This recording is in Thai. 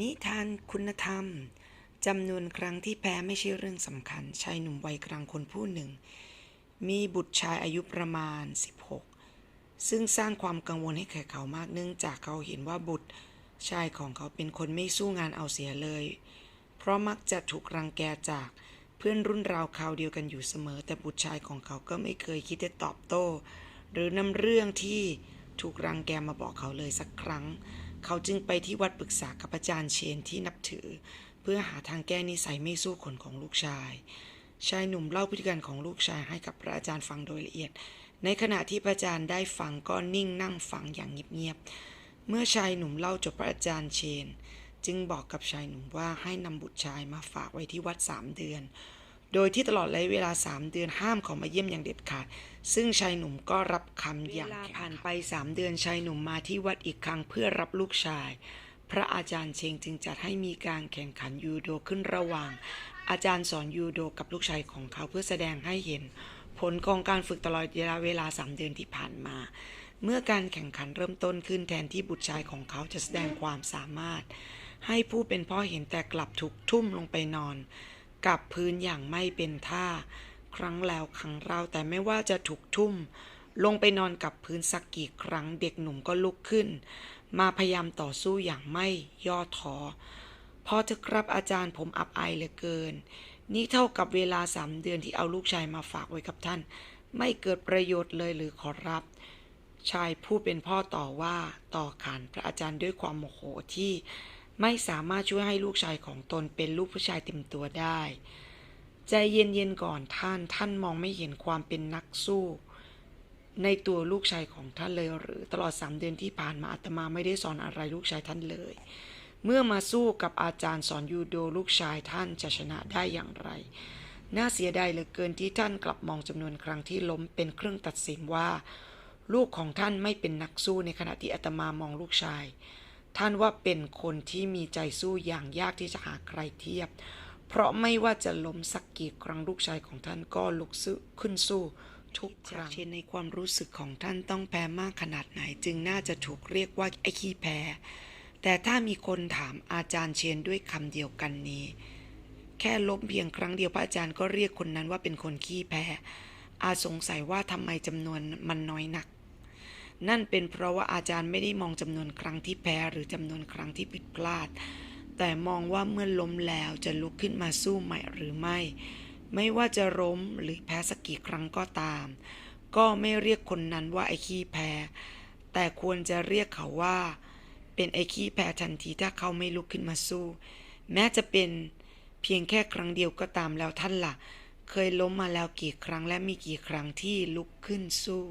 นิทานคุณธรรมจำนวนครั้งที่แพ้ไม่ใช่เรื่องสำคัญ ชายหนุ่มวัยกลางคนผู้หนึ่ง มีบุตรชายอายุประมาณ 16 ซึ่งสร้างความกังวลให้แก่เขามากเนื่องจากเขาเห็นว่าบุตรชายของเขาเป็นคนไม่สู้งานเอาเสียเลย เพราะมักจะถูกรังแกจากเพื่อนรุ่นราวคราวเดียวกันอยู่เสมอ แต่บุตรชายของเขาก็ไม่เคยคิดจะตอบโต้ หรือนำเรื่องที่ถูกรังแกมาบอกเขาเลยสักครั้ง เขาจึงไปที่วัดปรึกษากับอาจารย์เชนที่นับถือ เพื่อหาทางแก้นิสัยไม่สู้คนของลูกชาย ชายหนุ่มเล่าพฤติกรรมของลูกชายให้กับพระอาจารย์ฟังโดยละเอียด ในขณะที่พระอาจารย์ได้ฟังก็นิ่งนั่งฟังอย่างเงียบๆเมื่อชายหนุ่มเล่าจบพระอาจารย์เชน จึงบอกกับชายหนุ่มว่าให้นำบุตรชายมาฝากไว้ที่วัดสามเดือน โดยที่ตลอดระยะเวลาสามเดือนห้ามเขามาเยี่ยมอย่างเด็ดขาด ซึ่งชายหนุ่มก็รับคำอย่างผ่านไปสามเดือนชายหนุ่มมาที่วัดอีกครั้งเพื่อรับลูกชาย พระอาจารย์เชงจึงจัดให้มีการแข่งขันยูโดขึ้นระหว่าง อาจารย์สอนยูโดกับลูกชายของเขาเพื่อแสดงให้เห็น ผลของการฝึกตลอดระยะเวลาสามเดือนที่ผ่านมา เมื่อการแข่งขันเริ่มต้นขึ้นแทนที่บุตรชายของเขาจะแสดงความสามารถ ให้ผู้เป็นพ่อเห็นแต่กลับถูกทุ่มลงไปนอน กับพื้นอย่างไม่เป็นท่า ครั้งแล้วครั้งเล่าแต่ไม่ว่าจะถูกทุ่ม ลงไปนอนกับพื้นสักกี่ครั้งเด็กหนุ่มก็ลุกขึ้น มาพยายามต่อสู้อย่างไม่ย่อท้อพอเถอะครับอาจารย์ผมอับอายเหลือเกิน นี่เท่ากับเวลาสามเดือนที่เอาลูกชายมาฝากไว้กับท่าน ไม่เกิดประโยชน์เลยหรือขอรับ ชายผู้เป็นพ่อต่อว่าต่อขานพระอาจารย์ด้วยความโมโหที่ ไม่สามารถช่วยให้ลูกชายของตนเป็นลูกผู้ชายเต็มตัวได้ ใจเย็นๆก่อนท่าน ท่านมองไม่เห็นความเป็นนักสู้ ในตัวลูกชายของท่านเลยหรือตลอดสามเดือนที่ผ่านมาอาตมาไม่ได้สอนอะไรลูกชายท่านเลย เมื่อมาสู้กับอาจารย์สอนยูโดลูกชายท่านจะชนะได้อย่างไร น่าเสียดายเหลือเกินที่ท่านกลับมองจำนวนครั้งที่ล้มเป็นเครื่องตัดสินว่า ลูกของท่านไม่เป็นนักสู้ในขณะที่อาตมามองลูกชาย ท่านว่าเป็นคนที่มีใจสู้อย่างยากที่จะหาใครเทียบ เพราะไม่ว่าจะล้มสักกี่ครั้งลูกชายของท่านก็ลุกสู้ขึ้นสู้ทุกครั้งเช่นในความรู้สึกของท่านต้องแพ้มากขนาดไหน จึงน่าจะถูกเรียกว่าไอ้ขี้แพ้ แต่ถ้ามีคนถามอาจารย์เชนด้วยคำเดียวกันนี้ แค่ล้มเพียงครั้งเดียวพระอาจารย์ก็เรียกคนนั้นว่าเป็นคนขี้แพ้ อาสงสัยว่าทำไมจำนวนมันน้อยนัก นั่นเป็นเพราะว่าอาจารย์ไม่ได้มองจำนวนครั้งที่แพ้หรือจำนวนครั้งที่ผิดพลาด แต่มองว่าเมื่อล้มแล้วจะลุกขึ้นมาสู้ใหม่หรือไม่ ไม่ว่าจะล้มหรือแพ้สักกี่ครั้งก็ตาม ก็ไม่เรียกคนนั้นว่าไอ้ขี้แพ้ แต่ควรจะเรียกเขาว่า เป็นไอ้ขี้แพ้ทันทีถ้าเขาไม่ลุกขึ้นมาสู้ แม้จะเป็นเพียงแค่ครั้งเดียวก็ตามแล้วท่านละ่ะ เคยล้มมาแล้วกี่ครั้งและมีกี่ครั้งที่ลุกขึ้นสู้